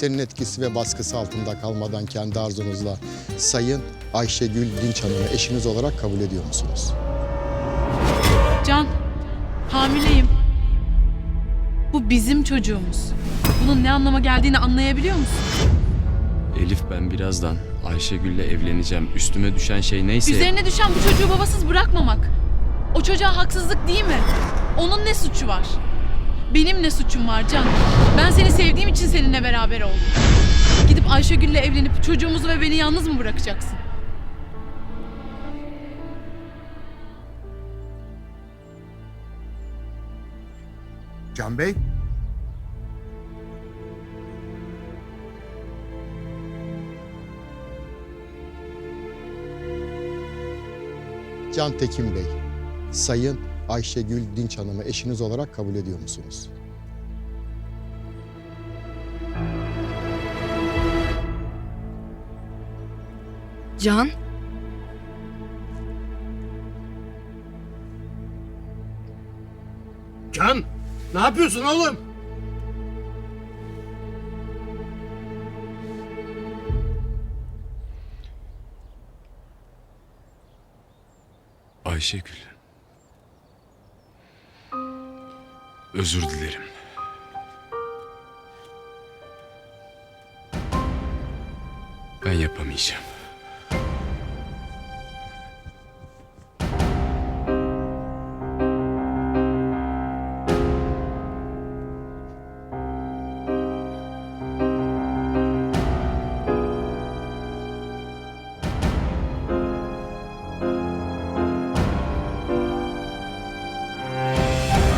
Senin etkisi ve baskısı altında kalmadan kendi arzunuzla Sayın Ayşegül Dinç Hanım'ı eşiniz olarak kabul ediyor musunuz? Can, hamileyim. Bu bizim çocuğumuz. Bunun ne anlama geldiğini anlayabiliyor musun? Elif ben birazdan Ayşegül'le evleneceğim. Üstüme düşen şey neyse... Üzerine düşen bu çocuğu babasız bırakmamak. O çocuğa haksızlık değil mi? Onun ne suçu var? Benim ne suçum var Can? Ben seni sevdiğim için seninle beraber oldum. Gidip Ayşegül'le evlenip çocuğumuzu ve beni yalnız mı bırakacaksın? Can Bey? Can Tekin Bey, Sayın Ayşegül Dinç Hanım'ı eşiniz olarak kabul ediyor musunuz? Can? Can! Ne yapıyorsun oğlum? Ayşegül. Özür dilerim. Ben yapamayacağım.